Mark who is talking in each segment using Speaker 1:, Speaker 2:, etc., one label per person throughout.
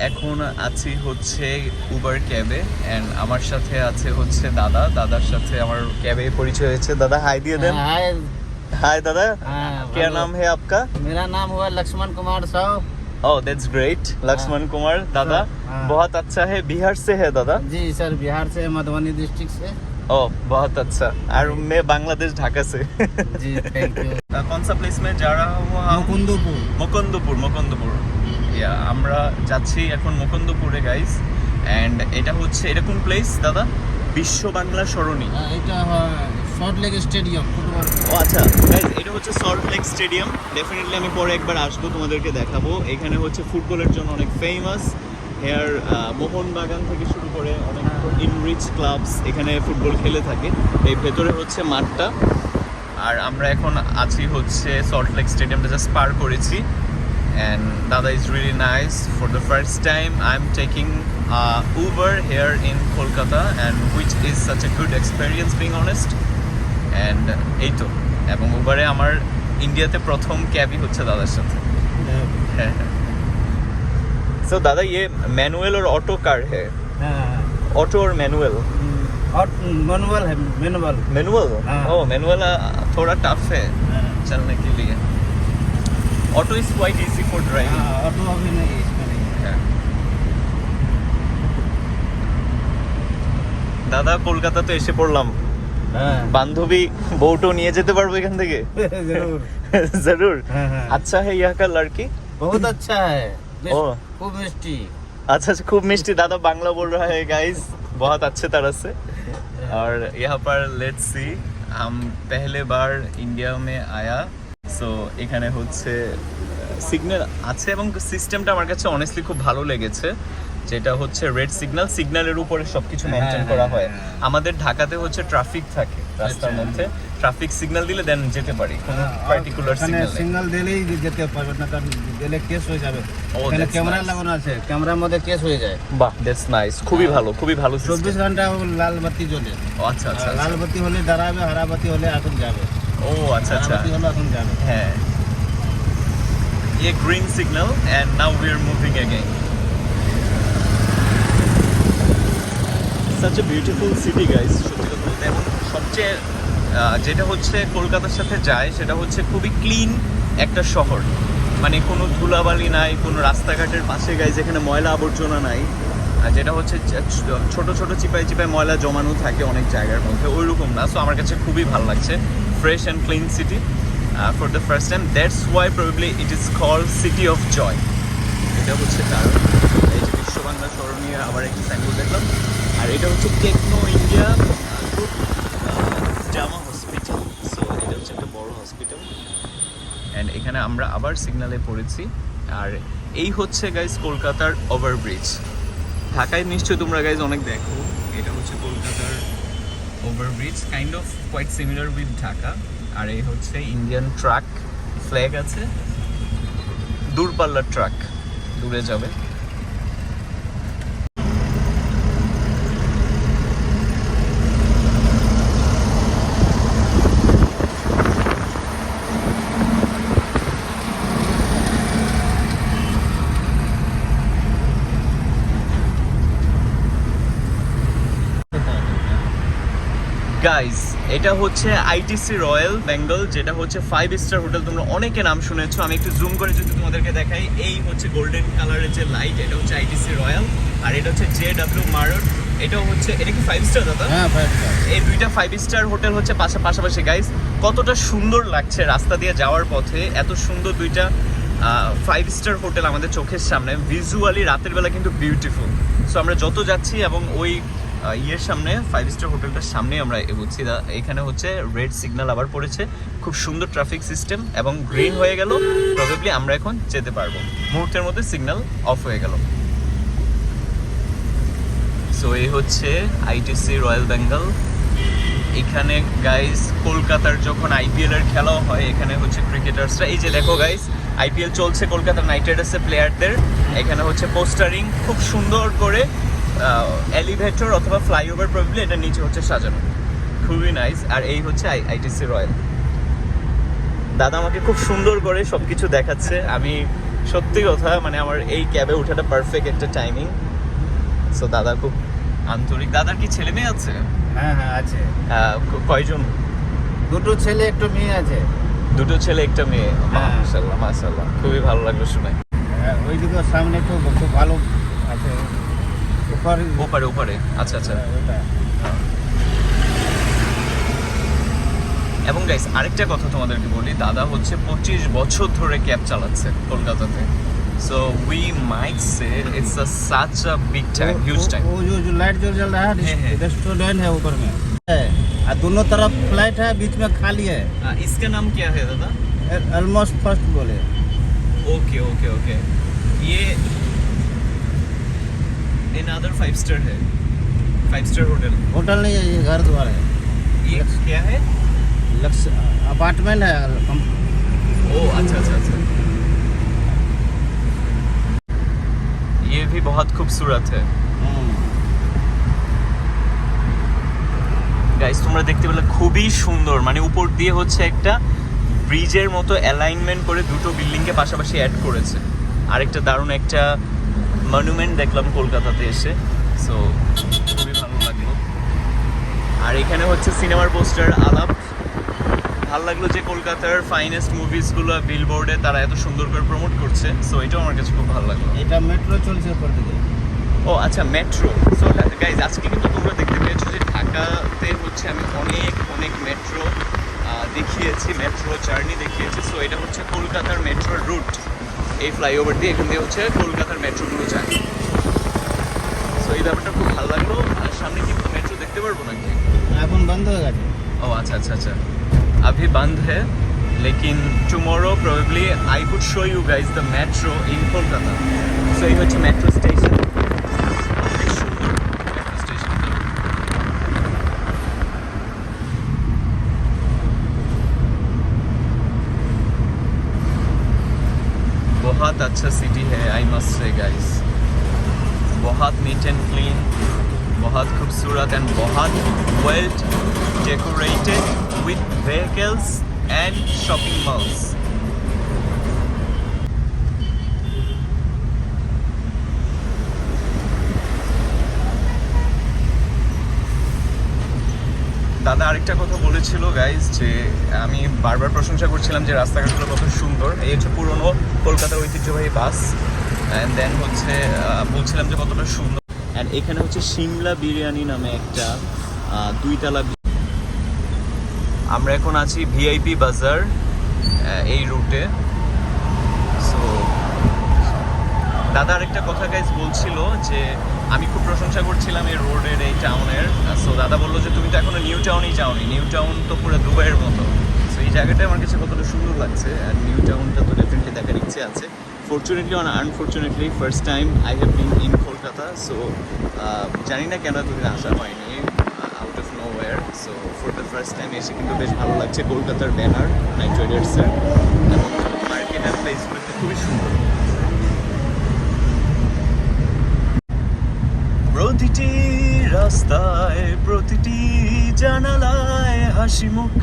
Speaker 1: So guys এখন আছি হচ্ছে উবার ক্যাবে এন্ড আমার সাথে আছে হচ্ছে দাদা দাদার সাথে আমার ক্যাবে পরিচয় হয়েছে দাদা হাই দিয়ে দেন
Speaker 2: हाय
Speaker 1: हाय दादा
Speaker 2: हाँ,
Speaker 1: क्या
Speaker 2: हेलो।
Speaker 1: नाम है आपका
Speaker 2: मेरा नाम हुआ Laxman Kumar Sahu
Speaker 1: oh that's great Laxman Kumar दादा
Speaker 2: हाँ।
Speaker 1: बहुत अच्छा है बिहार से है दादा
Speaker 2: जी सर बिहार से मधुबनी डिस्ट्रिक्ट से
Speaker 1: ओह बहुत अच्छा और मैं बांग्लादेश ढाका से
Speaker 2: जी थैंक यू
Speaker 1: कौन सा प्लेस में जा रहा हूँ हम
Speaker 2: মুকুন্দপুর
Speaker 1: মুকুন্দপুর মুকুন্দপুর ইয়া আমরা যাচ্ছি এখন মুকুন্দপুরে গাইস অ্যান্ড এটা হচ্ছে এরকম প্লেস দাদা? বিশ্ব বাংলা সরণি।
Speaker 2: এটা লেগ স্টেডিয়াম
Speaker 1: ও আচ্ছা। গাইস এটা হচ্ছে সল্ট লেক স্টেডিয়াম ডেফিনেটলি আমি পরে একবার আসব তোমাদেরকে দেখাবো। এখানে হচ্ছে ফুটবলের জন্য অনেক ফেমাস হেয়ার মোহনবাগান থেকে শুরু করে অনেক ইনরিচ ক্লাবস এখানে ফুটবল খেলে থাকে। এই ভেতরে হচ্ছে মাঠটা। আর আমরা এখন আছি হচ্ছে সল্ট লেক স্টেডিয়ামটা জাস্ট পার করেছি। অ্যান্ড দাদা is really nice for the first time I am taking Uber here in Kolkata and which is such a good experience being honest and এই তো এবং উবারে আমার ইন্ডিয়াতে প্রথম ক্যাবই হচ্ছে দাদার সাথে হ্যাঁ सो दादा ये मैनुअल और ऑटो कार है ऑटो और मैनुअल
Speaker 2: और मैनुअल है मैनुअल
Speaker 1: मैनुअल
Speaker 2: हाँ।
Speaker 1: ओ मैनुअल थोड़ा टफ है चलने के लिए Auto is quite easy for driving
Speaker 2: auto अभी नहीं है इसमें नहीं
Speaker 1: হ্যাঁ। দাদা কলকাতাতে এসে পড়লাম
Speaker 2: है
Speaker 1: বান্ধবী বউটো নিয়ে যেতে পারবো এখান থেকে
Speaker 2: जरूर
Speaker 1: जरूर
Speaker 2: हाँ, हाँ।
Speaker 1: अच्छा है यहाँ का लड़की
Speaker 2: बहुत अच्छा है
Speaker 1: ओ।
Speaker 2: खूब मिष्टी
Speaker 1: अच्छा अच्छा खूब मिष्टी दादा बांग्ला बोल रहा है गाइस बहुत अच्छे तरह से और यहाँ पर लेट्स सी हम पहले बार इंडिया में आया সো এখানে হচ্ছে সিগন্যাল আছে এবং সিস্টেমটা আমার কাছে অনেস্টলি খুব ভালো লেগেছে যেটা হচ্ছে রেড সিগন্যাল সিগন্যালের উপরে সবকিছু মেনটেন
Speaker 2: হ্যাঁ,
Speaker 1: করা
Speaker 2: হ্যাঁ,
Speaker 1: হয়
Speaker 2: হ্যাঁ।
Speaker 1: আমাদের ঢাকাতে হচ্ছে ট্রাফিক থাকে রাস্তার
Speaker 2: আচ্ছা।
Speaker 1: মধ্যে ট্রাফিক সিগন্যাল দিলে দেন যেতে পারি কোনো পার্টিকুলার সিগন্যাল
Speaker 2: সিগন্যাল দিলেই যেতে পারবে না কারণ দিলে কেস হয়ে যাবে
Speaker 1: ও,
Speaker 2: এখানে ক্যামেরা. লাগানো আছে ক্যামেরার মধ্যে কেস হয়ে যায়
Speaker 1: বাহ দ্যাটস নাইস খুবই ভালো খুবই ভালো
Speaker 2: চব্বিশ
Speaker 1: system।
Speaker 2: ঘণ্টা লাল বাতি জ্বলে
Speaker 1: আচ্ছা আচ্ছা আচ্ছা।
Speaker 2: লাল বাতি হলে দাঁড়াবে হারা বাতি হলে এখন যাবে
Speaker 1: ও আচ্ছা আচ্ছা। হ্যাঁ ये green signal and now we are moving again. Such a beautiful city guys সত্যি কথা বলতে। এবং সবচেয়ে যেটা হচ্ছে কলকাতার সাথে যায় সেটা হচ্ছে খুবই ক্লিন একটা শহর। মানে কোনো ধুলাবালি নাই কোনো রাস্তাঘাটের পাশে গাই যেখানে ময়লা আবর্জনা নাই। আর যেটা হচ্ছে ছোট ছোট চিপায় চিপায় ময়লা জমানো থাকে অনেক জায়গার মধ্যে ওইরকম না। সো আমার কাছে খুবই ভালো লাগছে। Fresh and clean city for the first time that's why probably it is call city of joy এটা হচ্ছে কারণ এই যে বিশ্ব স্মরণীয় আবার একটি সাইনবোর্ড দেখলাম। আর এটা হচ্ছে টেকনো ইন্ডিয়া জামা হসপিটাল সো এটা হচ্ছে একটা বড় হসপিটাল অ্যান্ড এখানে আমরা আবার সিগনালে পড়েছি। আর এই হচ্ছে গাইজ কলকাতার ওভারব্রিজ ঢাকায় নিশ্চয়ই তোমরা গাইজ অনেক দেখো। এটা হচ্ছে কলকাতার overbridge kind of quite similar with Dhaka আর এই হচ্ছে ইন্ডিয়ান ট্রাক ফ্ল্যাগ আছে। দূরপাল্লার ট্রাক দূরে যাবে। গাইস এটা হচ্ছে আইটিসি রয়্যাল বেঙ্গল যেটা হচ্ছে ফাইভ স্টার হোটেল তোমরা অনেকে নাম শুনেছো আমি একটু জুম করে যদি তোমাদেরকে দেখাই এই হচ্ছে গোল্ডেন কালারের যে লাইট এটা হচ্ছে আইটিসি রয়্যাল আর এটা হচ্ছে জে ডাব্লিউ মারট এটাও হচ্ছে এটা কি ফাইভ স্টার দাদা?
Speaker 2: হ্যাঁ ফাইভ স্টার
Speaker 1: এই দুইটা ফাইভ স্টার হোটেল হচ্ছে পাশা পাশাপাশি গাইস কতটা সুন্দর লাগছে রাস্তা দিয়ে যাওয়ার পথে এত সুন্দর দুইটা ফাইভ স্টার হোটেল আমাদের চোখের সামনে। ভিজুয়ালি রাতের বেলা কিন্তু বিউটিফুল সো আমরা যত যাচ্ছি এবং ওই ইয়ের সামনে ফাইভ স্টার হোটেলটার সামনে আমরা এগোচ্ছি। এখানে হচ্ছে রেড সিগন্যাল আবার পড়েছে। খুব সুন্দর ট্রাফিক সিস্টেম এবং গ্রিন হয়ে গেল। প্রবেবলি আমরা এখন যেতে পারব। মুহূর্তের মধ্যে সিগন্যাল অফ হয়ে গেল। সো এই হচ্ছে আইটিসি রয়্যাল বেঙ্গল এখানে গাইস কলকাতার যখন আইপিএল এর খেলাও হয়, এখানে হচ্ছে ক্রিকেটার্সরা এই যে দেখো গাইস আইপিএল চলছে কলকাতা নাইট রাইডার্সের প্লেয়ারদের এখানে হচ্ছে পোস্টারিং খুব সুন্দর করে এলিভেটর অথবা ফ্লাইওভার প্রবলি এটা নিচে হচ্ছে সাজানো। খুবই নাইস আর এই হচ্ছে আইটিসি রয়্যাল দাদা আমাকে খুব সুন্দর করে সবকিছু দেখাচ্ছে। আমি সত্যি কথা মানে আমার এই ক্যাবে ওঠাটা পারফেক্ট একটা টাইমিং সো দাদা খুব আন্তরিক। দাদার কি ছেলে মেয়ে আছে?
Speaker 2: হ্যাঁ হ্যাঁ আছে।
Speaker 1: কয়জন?
Speaker 2: দুটো ছেলে একটু মেয়ে আছে।
Speaker 1: দুটো ছেলে একটা মেয়ে।
Speaker 2: হ্যাঁ।
Speaker 1: মাশাল্লাহ মাশাল্লাহ খুবই ভালো লাগল শুনে।
Speaker 2: হ্যাঁ, ওইদিকে সামনে একটু খুব ভালো আছে। উপর
Speaker 1: ওপারে ওপারে আচ্ছা আচ্ছা
Speaker 2: ওইটা
Speaker 1: এবং গাইস আরেকটা কথা তোমাদেরকে বলি দাদা হচ্ছে পঁচিশ বছর ধরে ক্যাব চালাচ্ছে কলকাতাতে so we might say it's a such a big time
Speaker 2: वो-
Speaker 1: হিউজ
Speaker 2: वो-
Speaker 1: टाइम
Speaker 2: वो जो जो लाइट जो जल रहा
Speaker 1: है, है।
Speaker 2: है रेस्टोरेंट है ऊपर में है और दोनों तरफ फ्लाइट है बीच में खाली है
Speaker 1: इसका नाम क्या है दादा
Speaker 2: ऑलमोस्ट फर्स्ट बोले
Speaker 1: ओके ओके ओके ये इन अदर फाइव स्टार है फाइव स्टार होटल
Speaker 2: होटल नहीं है ये घर द्वार है
Speaker 1: ये क्या है
Speaker 2: लक्स अपार्टमेंट है कम-
Speaker 1: ओ अच्छा अच्छा अच्छा ये भी बहुत खूबसूरत है
Speaker 2: हम्म।
Speaker 1: গাইস তোমরা দেখতে পেলে খুবই সুন্দর মানে উপর দিয়ে হচ্ছে একটা ব্রিজের মতো অ্যালাইনমেন্ট করে দুটো বিল্ডিংকে পাশাপাশি অ্যাড করেছে আরেকটা দারুণ একটা মনুমেন্ট দেখলাম কলকাতাতে এসে সো খুবই ভালো লাগল। আর এখানে হচ্ছে সিনেমার পোস্টার আলাপ। ভালো লাগল যে কলকাতার ফাইনেস্ট মুভিসগুলো বিলবোর্ডে তারা এত সুন্দর করে প্রমোট করছে সো এটাও আমার কাছে খুব ভালো লাগল।
Speaker 2: এটা মেট্রো চলছে
Speaker 1: ও আচ্ছা মেট্রো সো গাইজ আজকে কিন্তু তোমরা দেখতে পেয়েছ যে ঢাকাতে হচ্ছে আমি অনেক অনেক মেট্রো দেখিয়েছি মেট্রো জার্নি দেখিয়েছি। সো এটা হচ্ছে কলকাতার মেট্রোর রুট এই ফ্লাইওভার দিয়ে এখান দিয়ে হচ্ছে কলকাতার মেট্রোগুলো যায় সো এই ব্যাপারটা খুব ভালো লাগলো আর সামনে কি মেট্রো দেখতে পারবো নাকি
Speaker 2: এখন বন্ধ হয়ে গেছে
Speaker 1: ও আচ্ছা अच्छा अच्छा अभी बंद है लेकिन tomorrow probably I would show you guys the metro in Kolkata so এই হচ্ছে মেট্রো স্টেশন बहुत अच्छा सिटी है आई मस्ट से गाइस बहुत नीट एंड क्लीन बहुत खूबसूरत एंड बहुत well decorated with vehicles and shopping malls. দাদা আরেকটা কথা বলেছিল গাইজ যে আমি বারবার প্রশংসা করছিলাম যে রাস্তাঘাটগুলো কত সুন্দর। এই হচ্ছে পুরনো কলকাতার ঐতিহ্যবাহী বাস অ্যান্ড দেন হচ্ছে বলছিলাম যে কতটা সুন্দর। অ্যান্ড এখানে হচ্ছে সিমলা বিরিয়ানি নামে একটা দুইতলা আমরা এখন আছি ভিআইপি বাজার এই রুটে সো দাদা আরেকটা কথা গাইজ বলছিল যে আমি খুব প্রশংসা করছিলাম এই রোডের এই টাউনের সো দাদা বলল যে তুমি তো এখনও নিউ টাউনই যাওনি। নিউ টাউন তো পুরো দুবাইয়ের মতো। সো এই জায়গাটা আমার কাছে কতটা সুন্দর লাগছে। আর নিউ টাউনটা তো ডেফিনেটলি দেখার ইচ্ছে আছে। Fortunately on unfortunately first time I have been in Kolkata so জানি না কেন এতদিন আসা হয়নি out of nowhere so for the first time এসে কিন্তু বেশ ভালো লাগছে। কলকাতার ব্যানার নাইট রাইডার্সের এবং মার্কেট অ্যান্ড প্লেসগুলো খুবই সুন্দর। প্রতিটি রাস্তায়, প্রতিটি জানালায় হাসি মুখ,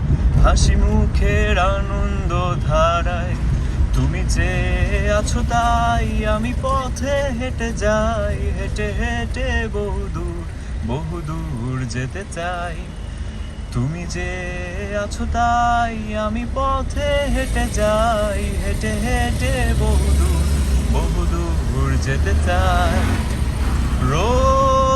Speaker 1: হাসি মুখের আনন্দ ধারায়। তুমি যে আছো তাই আমি পথে হেঁটে যাই, হেঁটে হেঁটে বহুদূর বহুদূর যেতে চাই। তুমি যে আছো তাই আমি পথে হেঁটে যাই, হেঁটে হেঁটে বহুদূর বহুদূর যেতে চাই।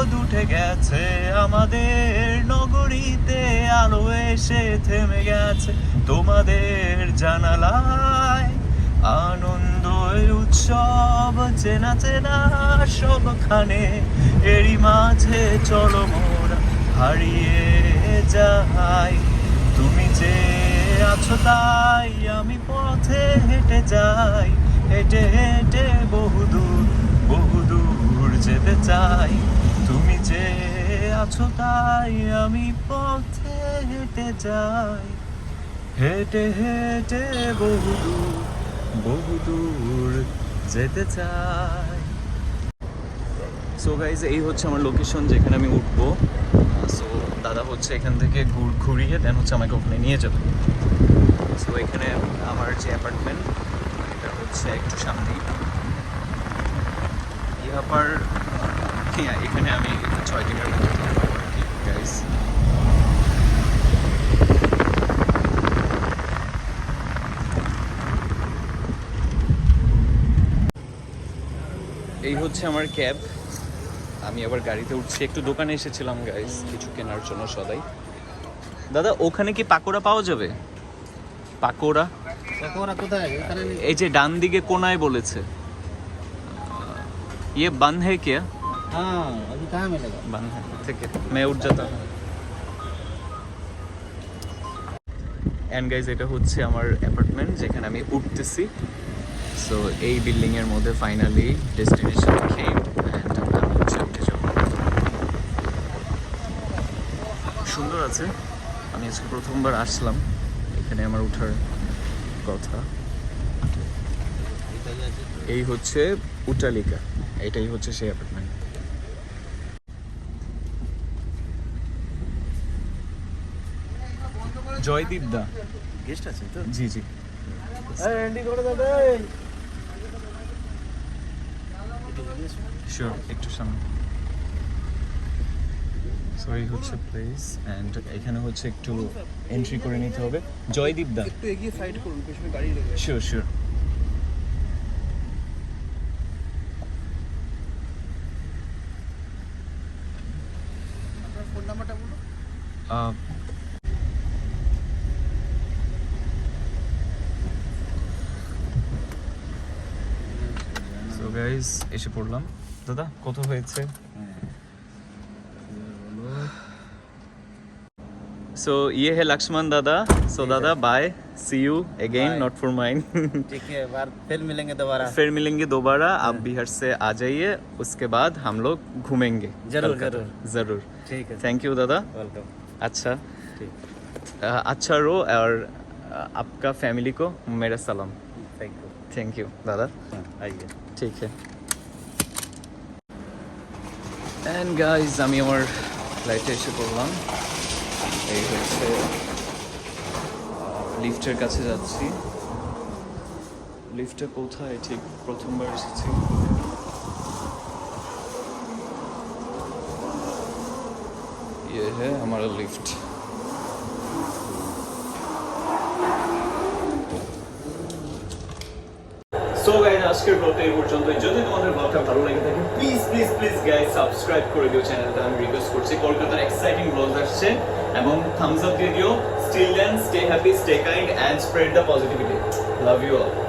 Speaker 1: রোদ উঠে গেছে। আমাদের নগরীতে আলো এসে থেমে গেছে। তোমাদের জানালায় আনন্দ, উৎসব, চেনা চেনা সবখানে এরই মাঝে চলো মোরা হারিয়ে যাই। তুমি যে আছো তাই আমি পথে হেঁটে যাই। হেঁটে হেঁটে বহুদূর বহুদূর যেতে চাই। যে আছো তাই আমি পথে হেঁটে যাই। হেঁটে হেঁটে বহুদূর বহুদূর যেতে চাই। সো গাইজ এই হচ্ছে আমার লোকেশন যেখানে আমি উঠবো। সো দাদা হচ্ছে এখান থেকে ঘুর ঘুরিয়ে দেন হচ্ছে আমাকে ওখানে নিয়ে যাবে। সো এখানে আমার যে অ্যাপার্টমেন্ট এটা হচ্ছে একটু সামনেই। ইহাপার এখানে আমি ছয় দিনের মতো গাইস এই হচ্ছে আমার ক্যাব। আমি আবার গাড়িতে উঠছি। একটু দোকানে এসেছিলাম গাইস কিছু কেনার জন্য সদাই। দাদা ওখানে কি পাকোড়া পাওয়া যাবে? পাকোড়া? এই যে ডান দিকে কোনায় বলেছে। ইয়ে বান্ধে কে
Speaker 2: हाँ अभी कहाँ मिलेगा
Speaker 1: बंद है ठीक है मैं उठ जाता हूँ অ্যান্ড গাইজ এটা হচ্ছে আমার অ্যাপার্টমেন্ট যেখানে আমি উঠতেছি সো এই বিল্ডিং এর মধ্যে ফাইনালি ডেস্টিনেশন খেম অ্যান্ড আমি হচ্ছে উঠে যাব সুন্দর আছে আমি আজকে প্রথমবার আসলাম এখানে আমার ওঠার কথা
Speaker 2: এটাই আছে।
Speaker 1: এই হচ্ছে উটালিকা এটাই হচ্ছে সেই অ্যাপার্টমেন্ট জয়দীপ দা।
Speaker 2: গেস্ট আছে তো?
Speaker 1: জি জি। শিওর একটু সামনে। সো এই হচ্ছে প্লেস অ্যান্ড এখানে হচ্ছে একটু এন্ট্রি করে নিতে হবে। জয়দীপ দা।
Speaker 3: একটু এগিয়ে সাইড করুন পেছনে গাড়ি
Speaker 1: শিওর শিওর সো গাইস এসে পড়লাম দাদা কত হয়েছে सो ये है लक्ष्मण दादा सो दादा bye see you again
Speaker 2: Bye.
Speaker 1: Not for mind
Speaker 2: ठीक है बार फिर मिलेंगे दोबारा
Speaker 1: फिर मिलेंगे दोबारा आप बिहार से आ जाइए उसके बाद हम लोग घूमेंगे
Speaker 2: जरूर,
Speaker 1: कलकत्ता।
Speaker 2: जरूर।
Speaker 1: जरूर
Speaker 2: ठीक है
Speaker 1: थैंक यू दादा
Speaker 2: वेलकम
Speaker 1: अच्छा
Speaker 2: ठीक
Speaker 1: अ, अच्छा रो और अ, आपका फैमिली को मेरा सलाम
Speaker 2: थैंक यू
Speaker 1: थैंक यू दादा
Speaker 2: हाँ आइए
Speaker 1: ঠিক है গাইজ আমি আমার ফ্লাইটে এসে পড়লাম। এই হচ্ছে লিফটের কাছে যাচ্ছি। লিফটটা কোথায়? ঠিক প্রথমবার এসেছি। ইয়ে হ্যাঁ আমার লিফট আজকের ব্লগটা এই পর্যন্ত যদি তোমাদের ব্লগটা ভালো লাগে থাকে please please please guys subscribe করে দিও চ্যানেলটা আমি রিকোয়েস্ট করছি, কলকাতার এক্সাইটিং ব্লগ আসছে এবং থামস আপ দিয়ে দিও। Still then stay happy stay kind and spread the positivity love you all